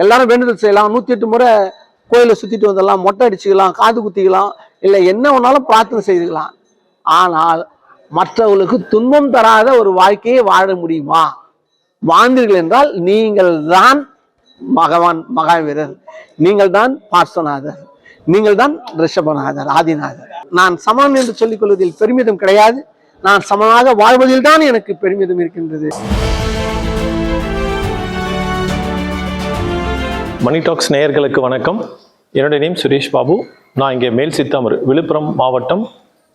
எல்லாரும் வேண்டுதல் செய்யலாம். நூற்றி எட்டு முறை கோயிலை சுற்றிட்டு வந்துடலாம். மொட்டை அடிச்சுக்கலாம் காது குத்திக்கலாம். இல்லை என்ன வேணாலும் பிரார்த்தனை செய்துக்கலாம். ஆனால் மற்றவர்களுக்கு துன்பம் தராத ஒரு வாழ்க்கையை வாழ முடியுமா? வாழ்ந்தீர்கள் என்றால் நீங்கள் தான் பகவான் மகாவீரர். நீங்கள் தான் பார்சநாதர். நீங்கள் தான் ரிஷபநாதர் ஆதிநாதர். நான் சமம் என்று சொல்லிக் கொள்வதில் பெருமிதம் கிடையாது. நான் சமமாக வாழ்வதில் தான் எனக்கு பெருமிதம் இருக்கின்றது. மணி டாக்ஸ் நேயர்களுக்கு வணக்கம். என்னுடைய நேம் சுரேஷ் பாபு. நான் இங்கே மேல் சித்தாமூர் விழுப்புரம் மாவட்டம்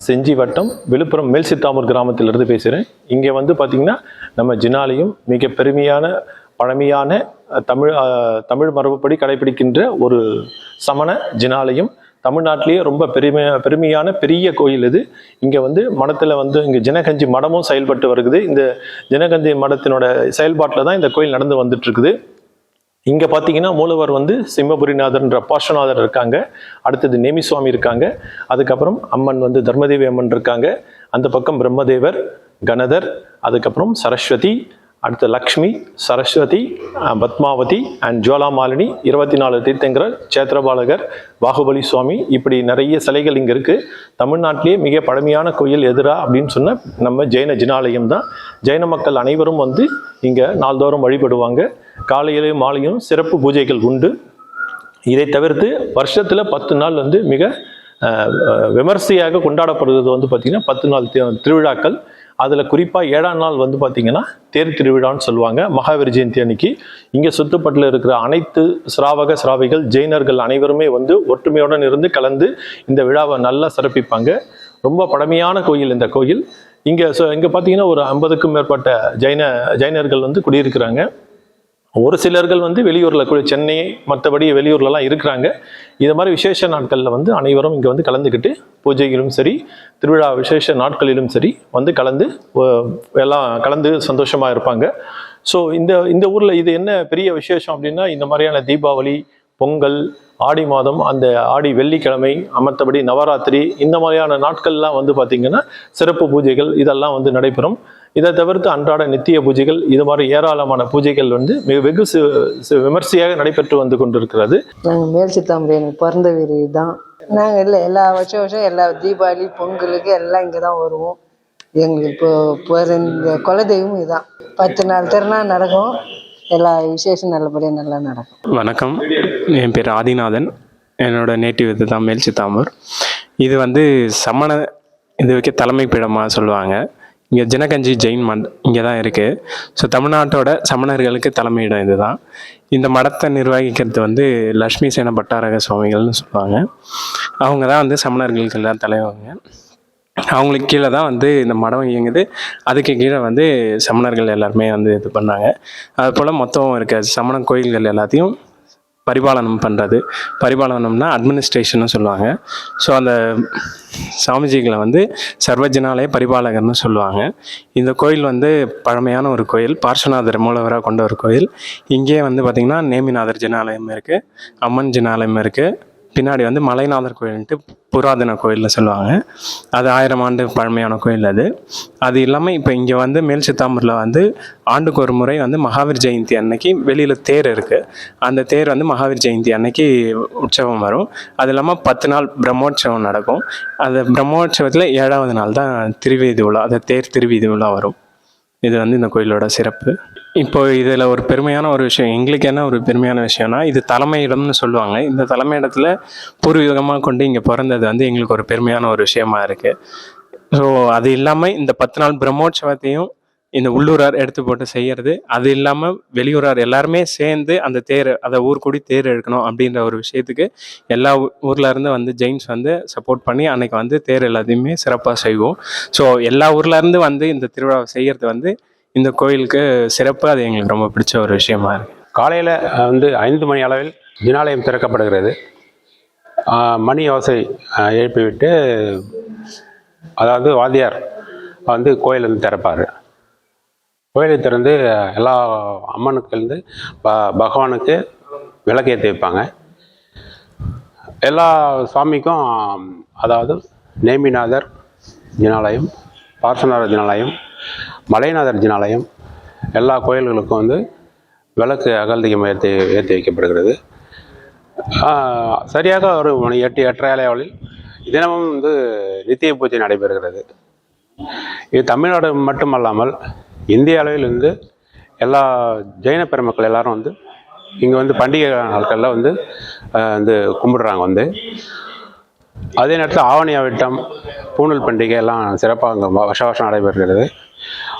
செஞ்சி வட்டம் விழுப்புரம் மேல் சித்தாமூர் கிராமத்திலிருந்து பேசுகிறேன் இங்கே வந்து பார்த்திங்கன்னா நம்ம ஜினாலையும் மிக பெருமையான பழமையான தமிழ் தமிழ் மரபுப்படி கடைபிடிக்கின்ற ஒரு சமண ஜினாலயம் தமிழ்நாட்டிலேயே ரொம்ப பெருமை பெருமையான பெரிய கோயில் இது. இங்கே வந்து மடத்தில் வந்து இங்கே ஜினகஞ்சி மடமும் செயல்பட்டு வருகுது. இந்த ஜினகஞ்சி மடத்தினோட செயல்பாட்டில் தான் இந்த கோயில் நடந்து வந்துட்டு இருக்குது. இங்க பாத்தீங்கன்னா மூலவர் வந்து சிம்மபுரிநாதர்ன்ற பார்ஷநாதர் இருக்காங்க. அடுத்தது நேமி சுவாமி இருக்காங்க. அதுக்கப்புறம் அம்மன் வந்து தர்மதேவி அம்மன் இருக்காங்க. அந்த பக்கம் பிரம்மதேவர் கணதர் அதுக்கப்புறம் சரஸ்வதி அடுத்து லக்ஷ்மி சரஸ்வதி பத்மாவதி அண்ட் ஜுவாலாமாலினி இருபத்தி நாலு தீர்த்தங்கரர் சேத்திரபாலகர் பாகுபலி சுவாமி இப்படி நிறைய சிலைகள் இங்கே இருக்குது தமிழ்நாட்டிலேயே மிக பழமையான கோயில் எதிரா அப்படின்னு சொன்ன நம்ம ஜெயின ஜினாலயம் தான். ஜெயின மக்கள் அனைவரும் வந்து இங்கே நாள்தோறும் வழிபடுவாங்க. காலையிலையும் மாலையும் சிறப்பு பூஜைகள் உண்டு. இதை தவிர்த்து வருஷத்தில் பத்து நாள் வந்து மிக விமர்சையாக கொண்டாடப்படுறது வந்து பார்த்திங்கன்னா பத்து நாள் திருவிழாக்கள் அதில் குறிப்பாக ஏழாம் நாள் வந்து பார்த்திங்கன்னா தேர் திருவிழான்னு சொல்லுவாங்க. மகாவீர் ஜெயந்தி அன்னைக்கு. இங்கே சுத்துப்பட்டில் இருக்கிற அனைத்து சிராவக சிராவிகள் ஜெயினர்கள் அனைவருமே வந்து ஒற்றுமையுடன் இருந்து கலந்து இந்த விழாவை நல்லா சிறப்பிப்பாங்க. ரொம்ப பழமையான கோயில் இந்த கோயில். இங்கே இங்கே பார்த்தீங்கன்னா ஒரு ஐம்பதுக்கும் மேற்பட்ட ஜெயின ஜெயினர்கள் வந்து குடியிருக்கிறாங்க. ஒரு சிலர்கள் வந்து வெளியூரில் சென்னை மற்றபடி வெளியூர்லலாம் இருக்கிறாங்க. இது மாதிரி விசேஷ நாட்களில் வந்து அனைவரும் இங்கே வந்து கலந்துக்கிட்டு பூஜையிலும் சரி திருவிழா விசேஷ நாட்களிலும் சரி வந்து கலந்து எல்லாம் கலந்து சந்தோஷமாக இருப்பாங்க. ஸோ இந்த இந்த ஊரில் இது என்ன பெரிய விசேஷம் அப்படின்னா இந்த மாதிரியான தீபாவளி பொங்கல் ஆடி மாதம் அந்த ஆடி வெள்ளிக்கிழமை மற்றபடி நவராத்திரி இந்த மாதிரியான நாட்கள்லாம் வந்து பார்த்திங்கன்னா சிறப்பு பூஜைகள் இதெல்லாம் வந்து நடைபெறும். இதை தவிர்த்து அன்றாட நித்திய பூஜைகள் இது மாதிரி ஏராளமான பூஜைகள் வந்து மிக வெகு சி- சி- விமர்சையாக நடைபெற்று வந்து கொண்டிருக்கிறது. நாங்கள் மேல் சித்தாமரை எனக்கு பிறந்த வீடு தான். நாங்கள் இல்லை எல்லா வருஷம் வருஷம் எல்லா தீபாவளி பொங்கலுக்கு எல்லாம் இங்கே தான் வருவோம். எங்களுக்கு இப்போ பிறந்த குலதெய்வம் இதுதான். பத்து நாள் திருநாள் நடக்கும். எல்லா விசேஷம் நல்லபடியாக நல்லா நடக்கும். வணக்கம். என் பேர் ஆதிநாதன். என்னோட நேட்டிவ் இது தான் மேல் சித்தாமூர் இது வந்து சமண இதுக்கு தலைமை பீடமாக சொல்லுவாங்க. இங்கே ஜனகஞ்சி ஜெயின் மட் இங்கே தான் இருக்குது ஸோ தமிழ்நாட்டோட சமணர்களுக்கு தலைமையிடம் இதுதான். இந்த மடத்தை நிர்வகிக்கிறது வந்து லக்ஷ்மி சேன பட்டாரக சுவாமிகள்னு சொல்லுவாங்க. அவங்க தான் வந்து சமணர்களுக்கு எல்லாம் தலைவங்க. அவங்களுக்கு கீழே தான் வந்து இந்த மடம் இயங்குது. அதுக்கு கீழே வந்து சமணர்கள் எல்லாருமே வந்து இது பண்ணாங்க. அது போல் மொத்தம் இருக்க சமண கோயில்கள் எல்லாத்தையும் பரிபாலனம் பண்ணுறது பரிபாலனம்னா அட்மினிஸ்ட்ரேஷன்னு சொல்லுவாங்க. ஸோ அந்த சாமிஜிகளை வந்து சர்வஜனாலய பரிபாலகர்னு சொல்லுவாங்க. இந்த கோயில் வந்து பழமையான ஒரு கோயில். பார்ஸ்வநாதர் மூலவராக கொண்ட ஒரு கோயில். இங்கேயே வந்து பார்த்திங்கன்னா நேமிநாதர் ஜனாலயம் இருக்குது அம்மன் ஜனாலயம் இருக்குது பின்னாடி வந்து மலைநாதர் கோயில்ன்ட்டு புராதன கோயில்னு சொல்லுவாங்க. அது ஆயிரம் ஆண்டு பழமையான கோயில் அது. அது இல்லாமல் இப்போ இங்கே வந்து மேல் சித்தாம்பூரில் வந்து ஆண்டுக்கு ஒரு முறை வந்து மகாவீர் ஜெயந்தி அன்னைக்கு வெளியில் தேர் இருக்குது அந்த தேர் வந்து மகாவீர் ஜெயந்தி அன்னைக்கு உற்சவம் வரும். அது இல்லாமல் பத்து நாள் பிரம்மோற்சவம் நடக்கும். அந்த பிரம்மோற்சவத்தில் ஏழாவது நாள் தான் திருவீதி விழா அந்த தேர் திருவீதி விழா வரும். இது வந்து இந்த கோயிலோட சிறப்பு. இப்போ இதில் ஒரு பெருமையான ஒரு விஷயம் எங்களுக்கு என்ன ஒரு பெருமையான விஷயம்னா இது தலைமையிடம்னு சொல்லுவாங்க. இந்த தலைமையிடத்தில் பூர்வீகமாக கொண்டு இங்கே பிறந்தது வந்து எங்களுக்கு ஒரு பெருமையான ஒரு விஷயமா இருக்குது ஸோ அது இல்லாமல் இந்த பத்து நாள் பிரம்மோற்சவத்தையும் இந்த உள்ளூரார் எடுத்து போட்டு செய்கிறது அது இல்லாமல் வெளியூரார் எல்லாருமே சேர்ந்து அந்த தேர் அதை ஊர் கூடி தேர் எடுக்கணும் அப்படின்ற ஒரு விஷயத்துக்கு எல்லா ஊ- இருந்து வந்து ஜெயின்ஸ் வந்து சப்போர்ட் பண்ணி அன்னைக்கு வந்து தேர் எல்லாத்தையுமே சிறப்பாக செய்வோம். ஸோ எல்லா ஊர்லேருந்து வந்து இந்த திருவிழாவை செய்கிறது வந்து இந்த கோயிலுக்கு சிறப்பு அது எங்களுக்கு ரொம்ப பிடிச்ச ஒரு விஷயமா இருக்குது காலையில் வந்து ஐந்து மணி அளவில் ஜினாலயம் திறக்கப்படுகிறது. மணி ஓசை எழுப்பிவிட்டு அதாவது வாத்தியார் வந்து கோயில் வந்து திறப்பார். கோயிலை திறந்து எல்லா அம்மனுக்கிருந்து ப பகவானுக்கு விளக்கேற்றி வைப்பாங்க. எல்லா சுவாமிக்கும் அதாவது நேமிநாதர் ஜினாலயம் பார்சநாதர் ஜினாலயம் மலைநாதர் ஜினாலயம் எல்லா கோயில்களுக்கும் வந்து விளக்கு அகல் ஏற்றி ஏற்றி வைக்கப்படுகிறது. சரியாக ஒரு மணி எட்டு எட்டரை அளவில் தினமும் வந்து நித்திய பூஜை நடைபெறுகிறது. இது தமிழ்நாடு மட்டுமல்லாமல் இந்திய அளவில் வந்து எல்லா ஜெயின பெருமக்கள் எல்லாரும் வந்து இங்கே வந்து பண்டிகை நாட்களில் வந்து வந்து கும்பிடுறாங்க வந்து. அதே நேரத்தில் ஆவணி ஆவிட்டம் பூணல் பண்டிகை எல்லாம் சிறப்பாக அங்கே வருஷ வருஷம் நடைபெறுகிறது.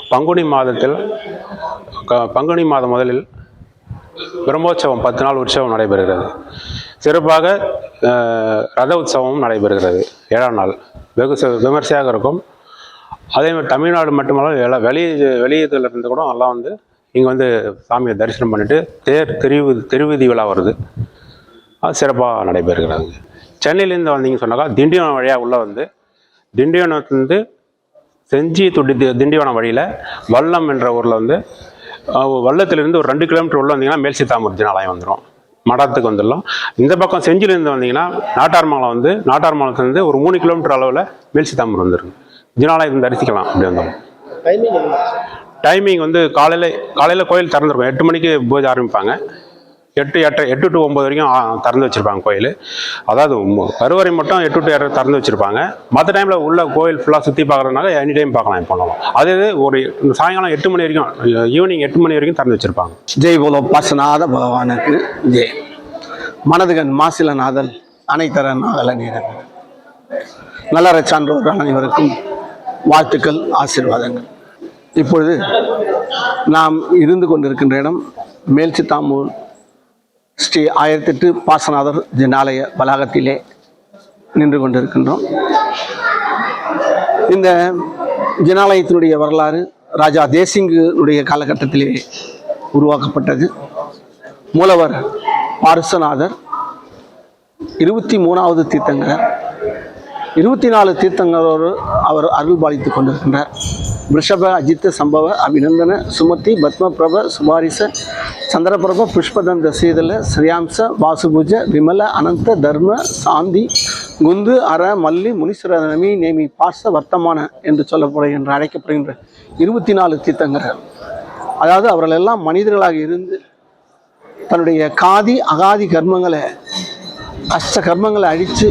பங்குனி மாதத்தில் க- பங்குனி மாதம் முதலில் பிரம்மோற்சவம் பத்து நாள் உற்சவம் நடைபெறுகிறது. சிறப்பாக ரத உற்சவமும் நடைபெறுகிறது. ஏழாம் நாள். வெகு விமர்சையாக இருக்கும். அதே மாதிரி தமிழ்நாடு மட்டுமல்ல எல்லா வெளியே வெளியத்துல இருந்து கூட எல்லாம் வந்து இங்கே வந்து சாமியை தரிசனம் பண்ணிட்டு தேர் திருவு திருவிதி விழா வருது. அது சிறப்பாக நடைபெறுகிறது. சென்னையிலேருந்து வந்தீங்கன்னு சொன்னாக்கா திண்டிவனம் வழியாக உள்ளே வந்து திண்டிவனத்துலேருந்து செஞ்சி துடி திண்டிவனம் வழியில் வல்லம் என்ற ஊரில் வந்து வல்லத்திலிருந்து ஒரு ரெண்டு கிலோமீட்டர் உள்ள வந்தீங்கன்னா மேல் சித்தாமூர் ஜினாலயம் வந்துடும் மடத்துக்கு வந்துடலாம். இந்த பக்கம் செஞ்சிலேருந்து வந்தீங்கன்னா நாட்டார்மங்கலம் வந்து நாட்டார்மங்கலத்துலேருந்து ஒரு மூணு கிலோமீட்டர் அளவில் மேல் சித்தாமூர் வந்துடும் ஜினாலயம் தரிசிக்கலாம் அப்படி வந்தோம். டைமிங் வந்து காலையில் காலையில் கோயில் திறந்துருக்கும். எட்டு மணிக்கு பூஜை ஆரம்பிப்பாங்க. எட்டு எட்டரை எட்டு டு ஒம்பது வரைக்கும் திறந்து வச்சுருப்பாங்க கோயில். அதாவது கருவறை மட்டும் எட்டு டு எட்டரை திறந்து வச்சுருப்பாங்க. மற்ற டைமில் உள்ள கோயில் ஃபுல்லாக சுற்றி பார்க்குறதுனால எனி டைம் பார்க்கலாம் இப்போ பண்ணலாம் அதே இது ஒரு சாயங்காலம் எட்டு மணி வரைக்கும் ஈவினிங் எட்டு மணி வரைக்கும் திறந்து வச்சுருப்பாங்க. ஜெய் போலோ பாசநாத பகவானுக்கு ஜெய். மனதுகன் மாசில நாதல் அனைத்தர நாதல நீரன் நல்லற சான்றோர் அனைவருக்கும் வாழ்த்துக்கள் ஆசீர்வாதங்கள். இப்பொழுது நாம் இருந்து கொண்டிருக்கின்ற இடம் மேல்சித்தாமூர் ஸ்ரீ ஆயிரத்தெட்டு பாசநாதர் ஜனாலய வளாகத்திலே நின்று கொண்டிருக்கின்றோம். இந்த ஜனாலயத்தினுடைய வரலாறு ராஜா தேசிங்குடைய காலகட்டத்திலே உருவாக்கப்பட்டது. மூலவர் பாரசநாதர் இருபத்தி மூணாவது தீர்த்தங்கரர். இருபத்தி நாலு தீர்த்தங்கரோடு அவர் அருள் பாலித்துக் கொண்டிருக்கின்றார். ரிஷப அஜித்த சம்பவ அபிநந்தன சுமதி பத்மபிரப சுபாரிச சந்திரபிரப புஷ்பதந்த சீதல ஸ்ரீயாம்ச வாசுபூஜ விமல அனந்த தர்ம சாந்தி குந்து அற மல்லி முனீஸ்வர நமி நேமி பார்ச வர்த்தமான என்று சொல்லப்படுகின்ற அழைக்கப்படுகின்ற இருபத்தி நாலு தீர்த்தங்கரர் அதாவது அவர்கள் எல்லாம் மனிதர்களாக இருந்து தன்னுடைய காதி அகாதி கர்மங்களை அஷ்ட கர்மங்களை அழித்து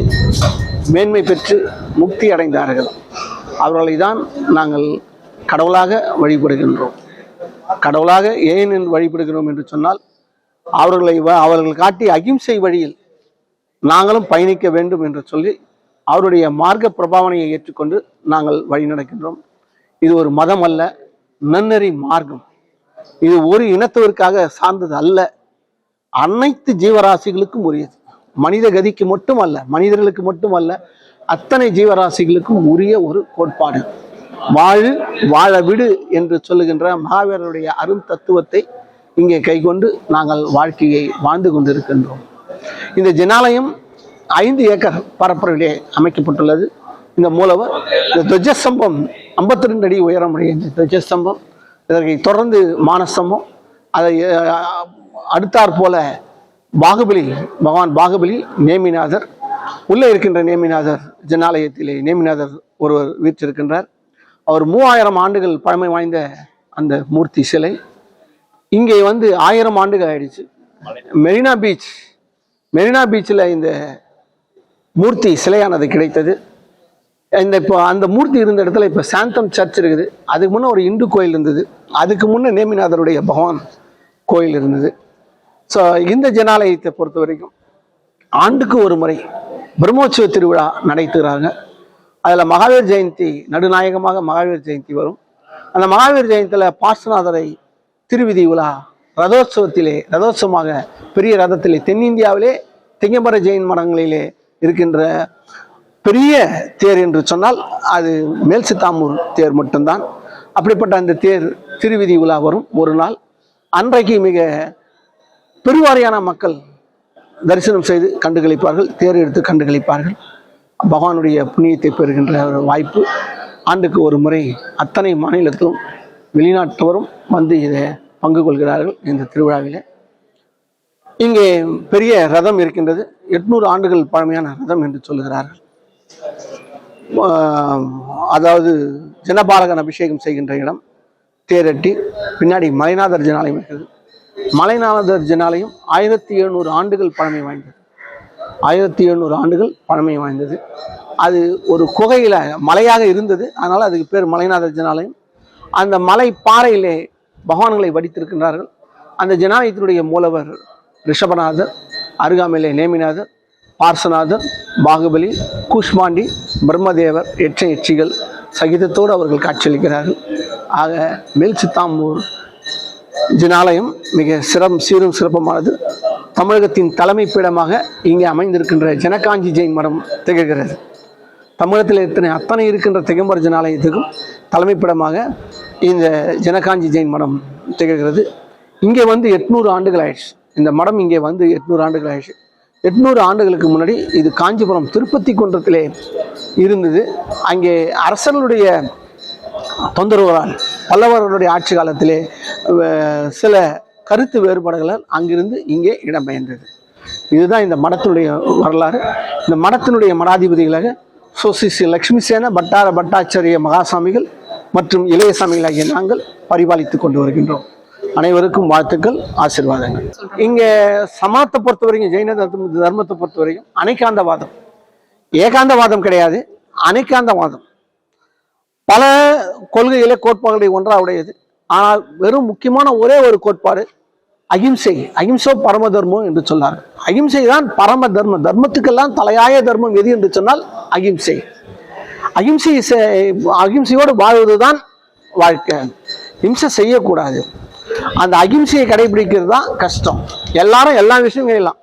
மேன்மை பெற்று முக்தி அடைந்தார்கள். அவர்களை தான் நாங்கள் கடவுளாக வழிபடுகின்றோம். கடவுளாக ஏன் வழிபடுகிறோம் என்று சொன்னால் அவர்களை வ- அவர்கள் காட்டிய அகிம்சை வழியில் நாங்களும் பயணிக்க வேண்டும் என்று சொல்லி அவருடைய மார்க்க பிரபாவனையை ஏற்றுக்கொண்டு நாங்கள் வழி நடக்கின்றோம் இது ஒரு மதம் அல்ல நன்னெறி மார்க்கம். இது ஒரு இனத்தவருக்காக சார்ந்தது அல்ல. அனைத்து ஜீவராசிகளுக்கும் உரியது. மனித கதிக்கு மட்டுமல்ல மனிதர்களுக்கு மட்டுமல்ல அத்தனை ஜீவராசிகளுக்கும் உரிய ஒரு கோட்பாடு. வாழ் வாழ விடு என்று சொல்லுகின்ற மகாவீரருடைய அரும் தத்துவத்தை இங்கே கைக்கொண்டு நாங்கள் வாழ்க்கையை வாழ்ந்து கொண்டிருக்கின்றோம். இந்த ஜனாலயம் ஐந்து ஏக்கர் பரப்பரவிலே அமைக்கப்பட்டுள்ளது. இந்த மூலவர் இந்த துவஜஸ்தம்பம் ஐம்பத்தி ரெண்டு அடி உயரமுடைய இந்த துவஜஸ்தம்பம். இதற்கு தொடர்ந்து மானஸ்தம்பம் அதை அடுத்தாற் போல பாகுபலி பகவான் பாகுபலி நேமிநாதர். உள்ளே இருக்கின்ற நேமிநாதர் ஜனாலயத்திலே நேமிநாதர் ஒருவர் வீற்றிருக்கின்றார். அவர் மூவாயிரம் ஆண்டுகள் பழமை வாய்ந்த அந்த மூர்த்தி சிலை. இங்கே வந்து ஆயிரம் ஆண்டுகள் ஆயிடுச்சு. மெரினா பீச் மெரினா பீச்சில் இந்த மூர்த்தி சிலையானது கிடைத்தது. இந்த இப்போ அந்த மூர்த்தி இருந்த இடத்துல இப்போ சாந்தம் சர்ச் இருக்குது. அதுக்கு முன்னே ஒரு இந்து கோயில் இருந்தது. அதுக்கு முன்னே நேமிநாதருடைய பகவான் கோயில் இருந்தது. ஸோ இந்த ஜனாலயத்தை பொறுத்த வரைக்கும் ஆண்டுக்கு ஒரு முறை பிரம்மோற்சவ திருவிழா நடைத்துகிறாங்க அதில் மகாவீர் ஜெயந்தி நடுநாயகமாக மகாவீர் ஜெயந்தி வரும். அந்த மகாவீர் ஜெயந்தியில் பார்சநாதரை திருவிதி உலா ரதோத்சவத்திலே ரதோத்சவமாக பெரிய ரதத்திலே தென்னிந்தியாவிலே திங்கம்பர ஜெயின் மடங்களிலே இருக்கின்ற பெரிய தேர் என்று சொன்னால் அது மேல் சித்தாமூர் தேர் மட்டும்தான். அப்படிப்பட்ட அந்த தேர் திருவிதி உலா வரும் ஒரு நாள். அன்றைக்கு மிக பெருவாரியான மக்கள் தரிசனம் செய்து கண்டுகளிப்பார்கள் தேர் எடுத்து கண்டுகளிப்பார்கள். பகவானுடைய புண்ணியத்தை பெறுகின்ற ஒரு வாய்ப்பு. ஆண்டுக்கு ஒரு முறை அத்தனை மாநிலத்திலும் வெளிநாட்டவரும் வந்து இதை பங்கு கொள்கிறார்கள் இந்த திருவிழாவிலே. இங்கே பெரிய ரதம் இருக்கின்றது. எட்நூறு ஆண்டுகள் பழமையான ரதம் என்று சொல்லுகிறார்கள். அதாவது ஜனபாலகன் அபிஷேகம் செய்கின்ற இடம் தேரட்டி பின்னாடி மலைநாதர் ஜனாலயம் இருக்கிறது. மலைநாதர் ஜனாலயம் ஆயிரத்தி எழுநூறு ஆண்டுகள் பழமை வாய்ந்தது. ஆயிரத்தி எழுநூறு ஆண்டுகள் பழமை வாய்ந்தது. அது ஒரு குகையில் மலையாக இருந்தது. அதனால் அதுக்கு பேர் மலைநாதர் ஜனாலயம். அந்த மலை பாறையிலே பகவான்களை வடித்திருக்கின்றார்கள். அந்த ஜனாலயத்தினுடைய மூலவர் ரிஷபநாதர் அருகாமையிலே நேமிநாதர் பார்சநாதர் பாகுபலி கூஷ்மாண்டி பிரம்மதேவர் எச்ச எச்சிகள் சகிதத்தோடு அவர்கள் காட்சியளிக்கிறார்கள். ஆக மேல் சித்தாமூர் ஜினாலயம் மிக சிறம் சீரும் சிறப்பமானது. தமிழகத்தின் தலைமை பீடமாக இங்கே அமைந்திருக்கின்ற ஜனகாஞ்சி ஜெயின் மடம் திகழ்கிறது. தமிழகத்தில் எத்தனை அத்தனை இருக்கின்ற திகம்பர ஜனாலயத்துக்கும் தலைமைப்பிடமாக இந்த ஜனகாஞ்சி ஜெயின் மடம் திகழ்கிறது. இங்கே வந்து எட்நூறு ஆண்டுகள் ஆயிடுச்சு. இந்த மடம் இங்கே வந்து எட்நூறு ஆண்டுகள் ஆயிடுச்சு. எட்நூறு ஆண்டுகளுக்கு முன்னாடி இது காஞ்சிபுரம் திருப்பதி குன்றத்திலே இருந்தது. அங்கே அரசர்களுடைய தொந்தரவுகளால் பல்லவர்களுடைய ஆட்சி காலத்திலே சில கருத்து வேறுபாடுகளால் அங்கிருந்து இங்கே இடம்பெயர்ந்தது. இதுதான் இந்த மடத்தினுடைய வரலாறு. இந்த மடத்தினுடைய மடாதிபதிகளாக சோசி ஸ்ரீ சேன பட்டார பட்டாச்சாரிய மகாசாமிகள் மற்றும் இளைய சாமிகளாகிய நாங்கள் பரிபாலித்துக் கொண்டு வருகின்றோம். அனைவருக்கும் வாழ்த்துக்கள் ஆசீர்வாதங்கள். இங்கே சமாத்தை பொறுத்த வரைக்கும் ஜெயின தர்மத்தை பொறுத்த வரைக்கும் அனைக்காந்தவாதம் ஏகாந்தவாதம் கிடையாது அனைக்காந்தவாதம் பல கொள்கைகளை கோட்பாடுகளை ஒன்றா உடையது ஆனால் வெறும் முக்கியமான ஒரே ஒரு கோட்பாடு அகிம்சை. அகிம்சோ பரம தர்மம் என்று சொன்னார் அகிம்சை தான் பரம தர்மம். தர்மத்துக்கெல்லாம் தலையாய தர்மம் எது என்று சொன்னால் அகிம்சை. அகிம்சை செ- அகிம்சையோடு வாழ்வதுதான் வாழ்க்கை. ஹிம்சை செய்யக்கூடாது. அந்த அகிம்சையை கடைபிடிக்கிறது தான் கஷ்டம். எல்லாரும் எல்லா விஷயம் செய்யலாம்.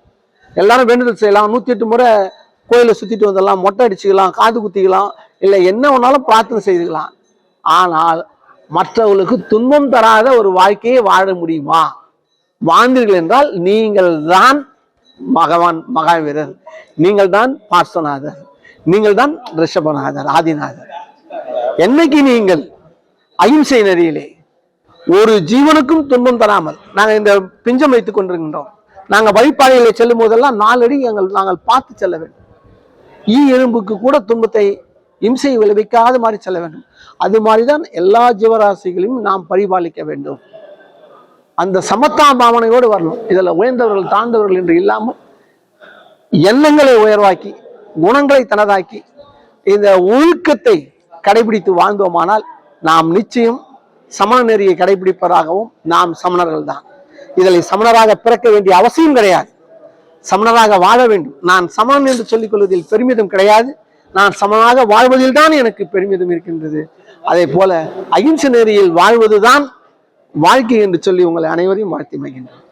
எல்லாரும் வேண்டுதல் செய்யலாம். நூற்றி எட்டு முறை கோயிலை சுற்றிட்டு வந்துடலாம் மொட்டை அடிச்சுக்கலாம் காது குத்திக்கலாம் இல்லை என்ன வேணாலும் பிரார்த்தனை செய்துக்கலாம். ஆனால் மற்றவர்களுக்கு துன்பம் தராத ஒரு வாழ்க்கையை வாழ முடியுமா? வாழ்ந்தீர்கள் என்றால் நீங்கள் தான் மகவான் மகாவீரர். நீங்கள் தான் பார்சநாதர். நீங்கள் தான் ரிஷபநாதர் ஆதிநாதர். என்னைக்கு நீங்கள் அகிம்சை நெறியிலே ஒரு ஜீவனுக்கும் துன்பம் தராமல் நாங்கள் இந்த பிஞ்சம் வைத்துக் கொண்டிருக்கின்றோம். நாங்கள் வழிபாதையில செல்லும் போதெல்லாம் நாலடி எங்கள் நாங்கள் பார்த்து செல்ல வேண்டும். ஈ எறும்புக்கு கூட துன்பத்தை இம்சை விளைவிக்காத மாதிரி செல்ல வேண்டும். அது மாதிரிதான் எல்லா ஜீவராசிகளையும் நாம் பரிபாலிக்க வேண்டும். அந்த சமத்தா பாவனையோடு வரணும். இதில் உயர்ந்தவர்கள் தாழ்ந்தவர்கள் என்று இல்லாமல் எண்ணங்களை உயர்வாக்கி குணங்களை தனதாக்கி இந்த ஒழுக்கத்தை கடைபிடித்து வாழ்ந்தோமானால் நாம் நிச்சயம் சமண நெறியை கடைபிடிப்பதாகவும் நாம் சமணர்கள் தான். இதில் சமணராக பிறக்க வேண்டிய அவசியம் கிடையாது. சமணராக வாழ வேண்டும். நான் சமணன் என்று சொல்லிக் கொள்வதில் பெருமிதம் கிடையாது. நான் சமமாக வாழ்வதில் தான் எனக்கு பெருமிதம் இருக்கின்றது. அதே போல அகிம்ச நெறியில் வாழ்வதுதான் வாழ்க்கை என்று சொல்லி உங்களை அனைவரையும் வாழ்த்தி மகிழ்கிறேன்